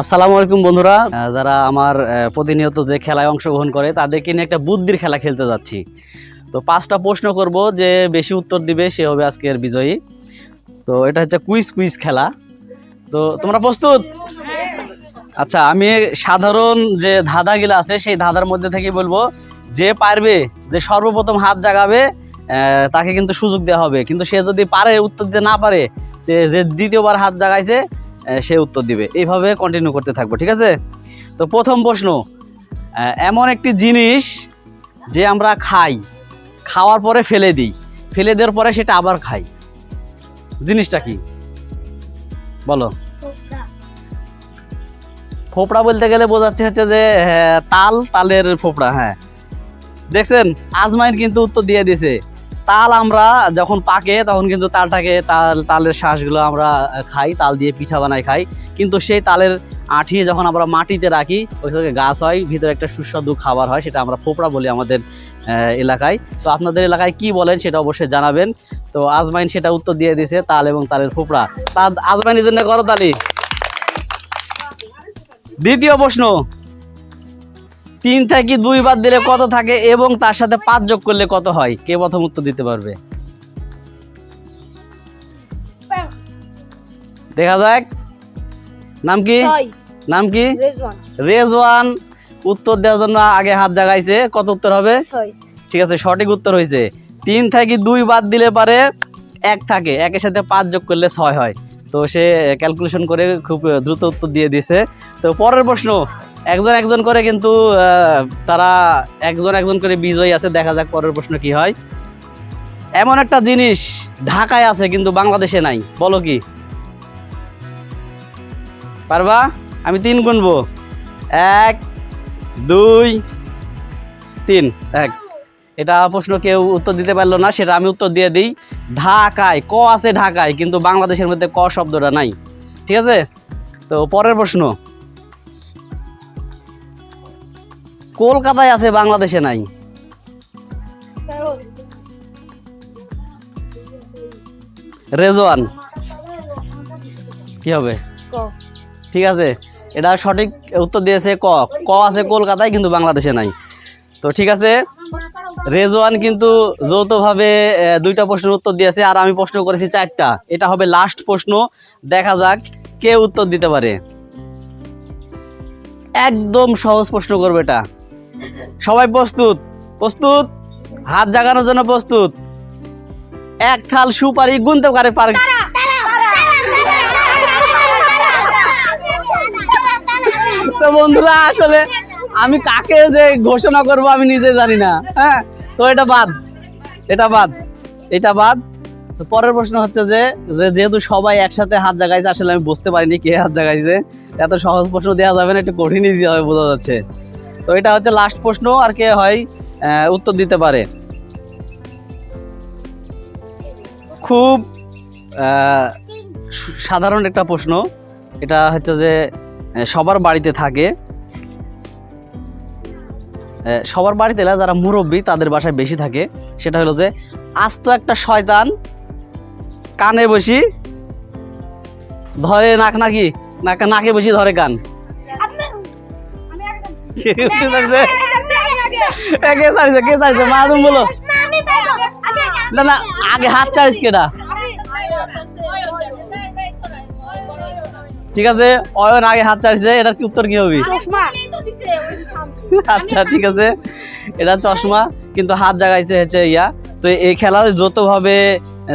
আসসালামু আলাইকুম, বন্ধুরা। যারা আমার প্রতিনিয়ত যে খেলায় অংশগ্রহণ করে, তাদেরকে নিয়ে একটা বুদ্ধির খেলা খেলতে যাচ্ছি। তো পাঁচটা প্রশ্ন করব, যে বেশি উত্তর দিবে, সে হবে আজকের বিজয়ী। তো এটা হচ্ছে কুইজ কুইজ খেলা। তো তোমরা প্রস্তুত? আচ্ছা আমি সাধারণ যে ধাঁধাগুলো আছে, সেই ধাঁধার মধ্যে থেকে বলব, যে পারবে, যে সর্বপ্রথম হাত জাগাবে তাকে কিন্তু সুযোগ দেওয়া হবে। কিন্তু সে যদি পারে, উত্তর দিতে না পারে যে দ্বিতীয়বার হাত জাগাইছে সে উত্তর দিবে। এইভাবে কন্টিনিউ করতে থাকব, ঠিক আছে? তো প্রথম প্রশ্ন এমন একটি জিনিস যে আমরা খাই, খাওয়ার পরে ফেলে দিই, ফেলে দেওয়ার পরে সেটা আবার খাই। জিনিসটা কি? বলো। ফোপড়া বলতে গেলে বোঝাচ্ছে হচ্ছে যে তাল, তালের ফোপড়া হ্যাঁ। দেখছেন? আজমাইন কিন্তু উত্তর দিয়ে দিছে তাল আমরা যখন পাকে, তখন কিন্তু তালটাকে তাল, তালের শ্বাসগুলো আমরা খাই, তাল দিয়ে পিঠা বানাই খাই। কিন্তু সেই তালের আঠি যখন আমরা মাটিতে রাখি ওই থেকে গাছ হয়, ভিতরে একটা সুস্বাদু খাবার হয়, সেটা আমরা ফোপড়া বলি আমাদের এলাকায়। তো আপনাদের এলাকায় কি বলেন সেটা অবশ্যই জানাবেন। তো আজমাইন সেটা উত্তর দিয়ে দিয়েছে, তাল এবং তালের ফোপড়া। তা আজমাইনের জন্য করো তালি দ্বিতীয় প্রশ্ন। তিন থেকে দুই বাদ দিলে কত থাকে এবং তার সাথে পাঁচ যোগ করলে কত হয়? কে প্রথম উত্তর দিতে পারবে? দেখা যাক। নাম কি? নাম কি? রেজওয়ান। রেজওয়ান। উত্তর দেওয়ার জন্য আগে হাত জাগাইছে। কত উত্তর হবে? ঠিক আছে সঠিক উত্তর হয়েছে তিন থেকে দুই বাদ দিলে পারে এক থাকে। একের সাথে পাঁচ যোগ করলে ছয় হয়। তো সে ক্যালকুলেশন করে খুব দ্রুত উত্তর দিয়ে দিছে তো পরের প্রশ্ন। একজন একজন করে কিন্তু তারা একজন একজন করে বিজয়ী আছে। দেখা যাক পরের প্রশ্ন কি হয়। এমন একটা জিনিস ঢাকায় আছে কিন্তু বাংলাদেশে নাই। বলো কি? পারবা? আমি তিন গুনবো। এক, দুই, তিন। এক। এটা প্রশ্ন কেউ উত্তর দিতে পারল না, সেটা আমি উত্তর দিয়ে দিই। ঢাকায়, ক আছে ঢাকায়, কিন্তু বাংলাদেশের মধ্যে ক শব্দটা নাই। ঠিক আছে? তো পরের প্রশ্ন। কলকাতায় আছে বাংলাদেশে নাই। রেজওয়ান। কি হবে? ঠিক আছে? এটা সঠিক উত্তর দিয়েছে ক। ক আছে কলকাতায় কিন্তু বাংলাদেশে নাই। তো ঠিক আছে? রেজওয়ান কিন্তু যৌথভাবে দুইটা প্রশ্নের উত্তর দিয়েছে আর আমি প্রশ্ন করেছি চারটা। এটা হবে লাস্ট প্রশ্ন। দেখা যাক কে উত্তর দিতে পারে। একদম সহজ প্রশ্ন করবে এটা। সবাই প্রস্তুত? প্রস্তুত? হাত জাগানোর জন্য প্রস্তুত। এক থাল সুপারি গুনতে পারে পারে তো বন্ধুরা আসলে আমি কাকে যে ঘোষণা করব আমি নিজে জানি না। হ্যাঁ? তো এটা বাদ। এটা বাদ। এটা বাদ। পরের প্রশ্ন হচ্ছে যে যে যেহেতু সবাই একসাথে হাত জাগাইছে আসলে আমি বুঝতে পারিনি কে হাত জাগাইছে। এত সহজ প্রশ্ন দেওয়া যাবে না একটু কঠিনই দিতে হবে বোঝা যাচ্ছে। তো এটা হচ্ছে লাস্ট প্রশ্ন, আর কে হয় উত্তর দিতে পারে। খুব সাধারণ একটা প্রশ্ন। এটা হচ্ছে যে সবার বাড়িতে থাকে। সবার বাড়িতে যারা মুরব্বী, তাদের বাসায় বেশি থাকে। সেটা হলো যে, আস্ত একটা শয়তান, কানে বসি ধরে নাক নাকি? নাকে নাকে বসি ধরে কান। কে মা তুমি বলো। না না আগে হাত কেটা ঠিক আছে অয়ন আগে হাত ছাড়ছে এটার কি উত্তর কি হবে? আচ্ছা ঠিক আছে এটা চশমা কিন্তু হাত জাগাইছে হচ্ছে ইয়া। তো এই খেলা যতভাবে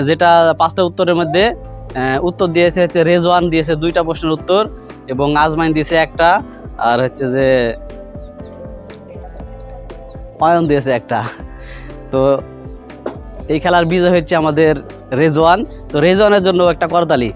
যেটা পাঁচটা উত্তরের মধ্যে উত্তর দিয়েছে হচ্ছে রেজওয়ান দিয়েছে দুইটা প্রশ্নের উত্তর এবং আজমাইন দিয়েছে একটা আর হচ্ছে যে অয়ন দিয়েছে একটা। তো এই খেলার বিজয় হচ্ছে আমাদের রেজওয়ান। তো রেজওয়ানের জন্য একটা করতালি।